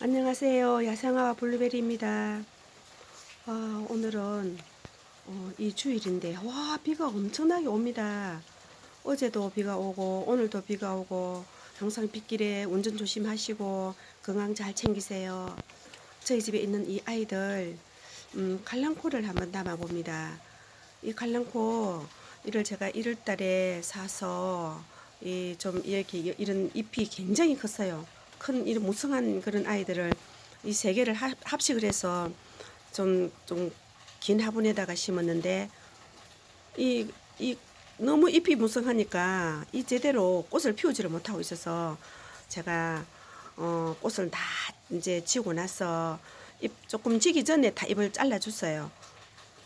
안녕하세요. 야생화 블루베리입니다. 아, 오늘은 어, 이 주일인데 와 비가 엄청나게 옵니다. 어제도 비가 오고 오늘도 비가 오고 항상 빗길에 운전 조심하시고 건강 잘 챙기세요. 저희 집에 있는 이 아이들 음, 칼랑코를 한번 담아봅니다. 이 칼랑코 이를 제가 1월달에 사서 이 좀 이렇게 이런 잎이 굉장히 컸어요. 큰 이런 무성한 그런 아이들을 이 세 개를 합- 합식을 해서 좀 좀 긴 화분에다가 심었는데 이 이 너무 잎이 무성하니까 이 제대로 꽃을 피우지를 못하고 있어서 제가 어 꽃을 다 이제 지고 나서 잎 조금 지기 전에 다 잎을 잘라줬어요.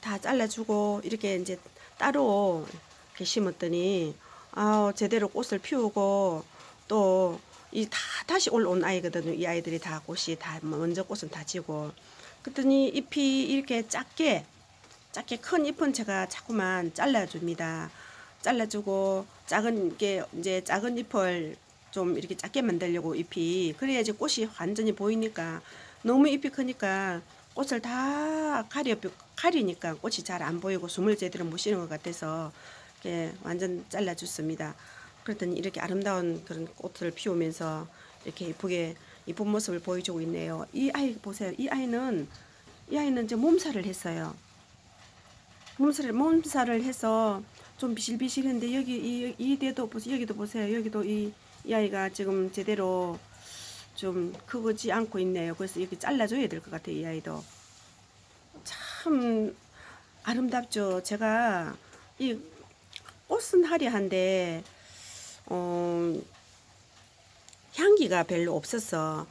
다 잘라주고 이렇게 이제 따로 이렇게 심었더니 아 제대로 꽃을 피우고 또 이 다 다시 올라온 아이거든요. 이 아이들이 다 꽃이 다 먼저 꽃은 다 지고 그랬더니 잎이 이렇게 작게 작게 큰 잎은 제가 자꾸만 잘라줍니다. 잘라주고 작은 게 이제 작은 잎을 좀 이렇게 작게 만들려고 잎이 그래야지 꽃이 완전히 보이니까 너무 잎이 크니까 꽃을 다 가려 가리니까 꽃이 잘 안 보이고 숨을 제대로 못 쉬는 것 같아서 이렇게 완전 잘라줬습니다. 그랬더니 이렇게 아름다운 그런 꽃을 피우면서 이렇게 이쁘게 이쁜 모습을 보여주고 있네요. 이 아이 보세요. 이 아이는 이 아이는 이제 몸살을 했어요. 몸살을 몸살을 해서 좀 비실비실한데 여기 이 이대도 보세요. 여기도 보세요. 여기도 이, 이 아이가 지금 제대로 좀 크지 않고 있네요. 그래서 이렇게 잘라줘야 될 것 같아요. 이 아이도 참 아름답죠. 제가 이 꽃은 화려한데 어, 향기가 별로 없어서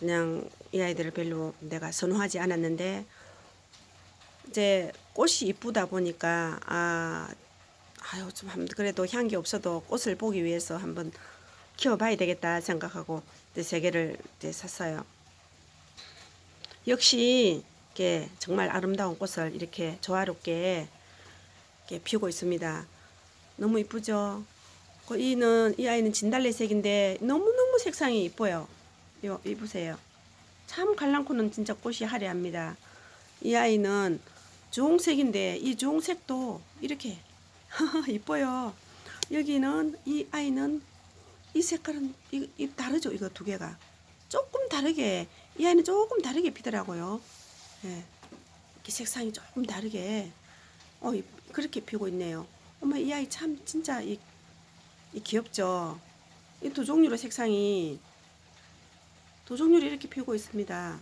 그냥 이 아이들을 별로 내가 선호하지 않았는데 이제 꽃이 이쁘다 보니까 아 아유 좀 한- 그래도 향기 없어도 꽃을 보기 위해서 한번 키워봐야 되겠다 생각하고 이제 세 개를 이제 샀어요. 역시 이렇게 정말 아름다운 꽃을 이렇게 조화롭게 이렇게 피우고 있습니다. 너무 이쁘죠? 그 이는 이 아이는 진달래색인데 너무너무 색상이 이뻐요. 요, 이 보세요. 참 갈랑코는 진짜 꽃이 화려합니다. 이 아이는 주홍색인데 이 주홍색도 이렇게 이뻐요. 여기는 이 아이는 이 색깔은 이, 이 다르죠. 이거 두 개가 조금 다르게 이 아이는 조금 다르게 피더라고요. 예. 이렇게 색상이 조금 다르게 어 이- 그렇게 피고 있네요. 어머 이 아이 참 진짜 이, 이 귀엽죠. 이 두 종류로 색상이 두 종류로 이렇게 피고 있습니다.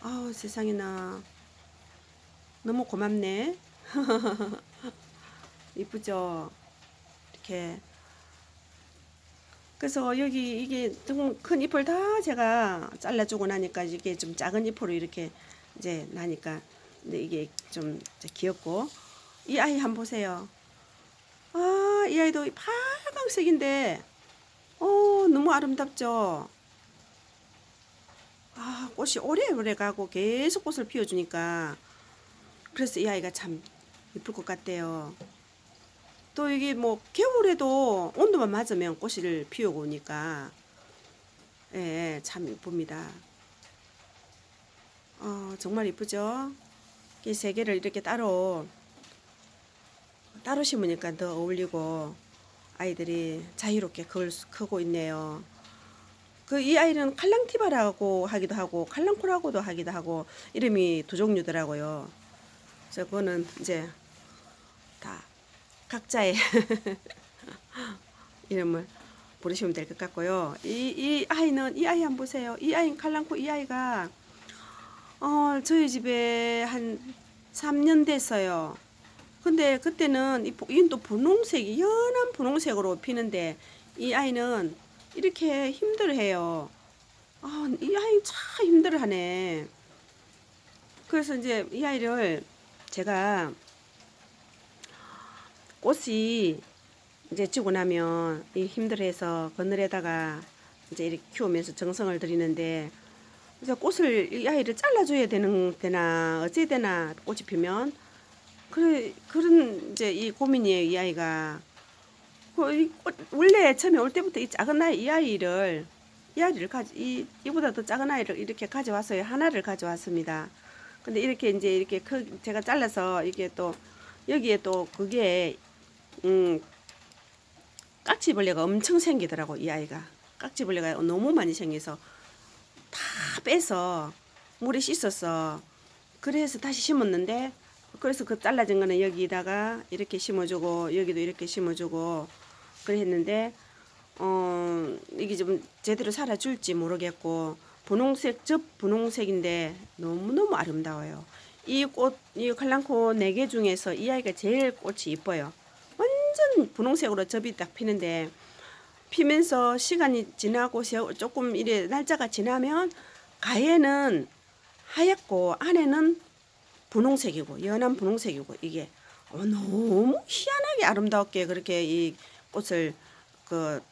아우 세상에나 너무 고맙네. 이쁘죠. 이렇게 그래서 여기 이게 좀 큰 잎을 다 제가 잘라주고 나니까 이게 좀 작은 잎으로 이렇게 이제 나니까 근데 이게 좀 귀엽고 이 아이 한번 보세요. 아, 이 아이도 파란색인데 어, 너무 아름답죠. 아, 꽃이 오래오래 가고 계속 꽃을 피워주니까 그래서 이 아이가 참 예쁠 것 같대요. 또 이게 뭐 겨울에도 온도만 맞으면 꽃을 피우고 오니까 예, 예, 참 이쁩니다. 어, 정말 이쁘죠? 이 세 개를 이렇게 따로 따로 심으니까 더 어울리고 아이들이 자유롭게 걸 크고 있네요. 그 이 아이는 칼랑티바라고 하기도 하고 칼랑코라고도 하기도 하고 이름이 두 종류더라고요. 그래서 그거는 이제 다 각자의 이름을 부르시면 될 것 같고요. 이, 이 아이는 이 아이 한번 보세요. 이 아이는 칼랑코 이 아이가 어 저희 집에 한 3년 됐어요. 근데 그때는 이 보- 이건 또 분홍색이 연한 분홍색으로 피는데 이 아이는 이렇게 힘들어해요. 아, 이 아이 참 힘들어하네. 그래서 이제 이 아이를 제가 꽃이 이제 지고 나면 이 힘들어해서 그늘에다가 이제 이렇게 키우면서 정성을 들이는데 이제 꽃을 이 아이를 잘라줘야 되는 되나 어찌 되나 꽃이 피면 그래 그런 이제 이 고민이에요 이 아이가 그 원래 처음에 올 때부터 이 작은 아이 이 아이를 이 아이를 가지 이 이보다 더 작은 아이를 이렇게 가져왔어요. 하나를 가져왔습니다. 근데 이렇게 이제 이렇게 크 제가 잘라서 이게 또 여기에 또 그게 음 깍지벌레가 엄청 생기더라고 이 아이가 깍지벌레가 너무 많이 생겨서 다 빼서 물에 씻었어. 그래서 다시 심었는데 그래서 그 잘라진 거는 여기다가 이렇게 심어주고 여기도 이렇게 심어주고 그래 했는데 어 이게 좀 제대로 살아줄지 모르겠고 분홍색 접 분홍색인데 너무 너무 아름다워요. 이 꽃 이 칼랑코 네 개 중에서 이 아이가 제일 꽃이 이뻐요. 완전 분홍색으로 접이 딱 피는데 피면서 시간이 지나고 조금 이래 날짜가 지나면 가에는 하얗고 안에는 분홍색이고 연한 분홍색이고 이게 어, 너무 희한하게 아름답게 그렇게 이 꽃을 그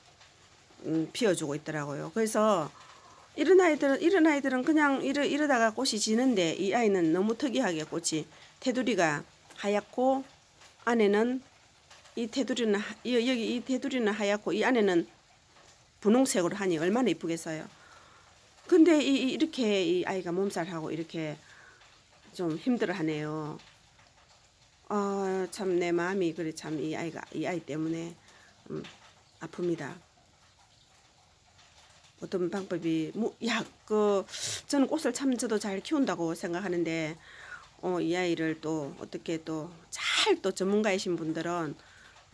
음, 피워주고 있더라고요. 그래서 이런 아이들은 이런 아이들은 그냥 이러, 이러다가 꽃이 지는데 이 아이는 너무 특이하게 꽃이 테두리가 하얗고 안에는 이 테두리는 하- 이- 여기 이 테두리는 하얗고 이 안에는 분홍색으로 하니 얼마나 이쁘겠어요. 근데 이, 이- 이렇게 이 아이가 몸살하고 이렇게 좀 힘들어하네요. 아, 참내 마음이 그래 참 이 아이가 이 아이 때문에 음, 아픕니다. 어떤 방법이 뭐야그 저는 꽃을 참 저도 잘 키운다고 생각하는데 어, 이 아이를 또 어떻게 또잘또 전문가이신 분들은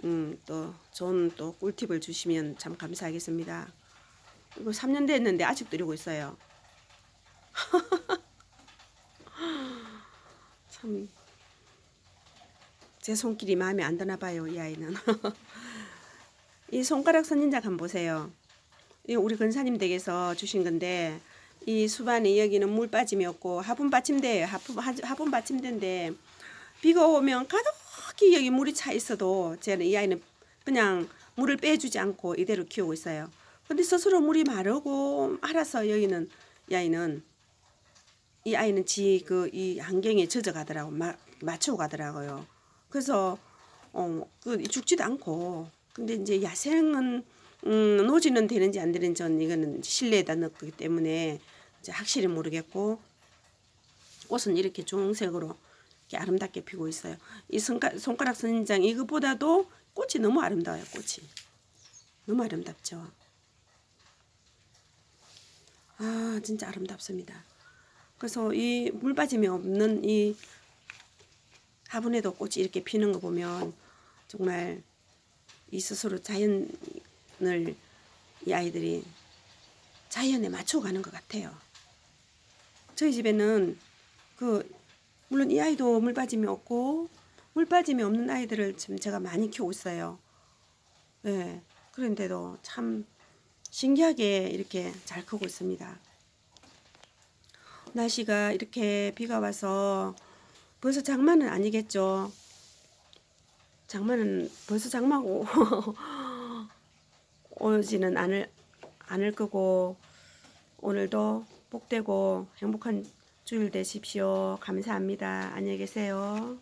음, 또 좋은 또 꿀팁을 주시면 참 감사하겠습니다. 이거 3년 됐는데 아직도 이러고 있어요. 참 제 손길이 마음에 안 드나 봐요, 이 아이는. 이 손가락 선인장 한번 보세요. 이 우리 근사님 댁에서 주신 건데 이 수반이 여기는 물 빠짐이 없고 화분 받침대예요. 화분, 하- 화분 받침대인데 비가 오면 가득히 여기 물이 차 있어도 저는 이 아이는 그냥 물을 빼주지 않고 이대로 키우고 있어요. 근데 스스로 물이 마르고 알아서 여기는 이 아이는 이 아이는 지 그 이 환경에 젖어 가더라고 마, 맞추고 가더라고요. 그래서 어 그 죽지도 않고 근데 이제 야생은 음, 노지는 되는지 안 되는지 는 이거는 실내에다 넣기 때문에 이제 확실히 모르겠고 꽃은 이렇게 주홍색으로 이렇게 아름답게 피고 있어요. 이 손가, 손가락 선인장 이것보다도 꽃이 너무 아름다워요. 꽃이 너무 아름답죠. 아 진짜 아름답습니다. 그래서 이 물 빠짐이 없는 이 화분에도 꽃이 이렇게 피는 거 보면 정말 이 스스로 자연을 이 아이들이 자연에 맞춰가는 것 같아요. 저희 집에는 그 물론 이 아이도 물 빠짐이 없고 물 빠짐이 없는 아이들을 지금 제가 많이 키우고 있어요. 네, 그런데도 참 신기하게 이렇게 잘 크고 있습니다. 날씨가 이렇게 비가 와서 벌써 장마는 아니겠죠. 장마는 벌써 장마고 오지는 않을 않을 거고 오늘도 복되고 행복한 주일 되십시오. 감사합니다. 안녕히 계세요.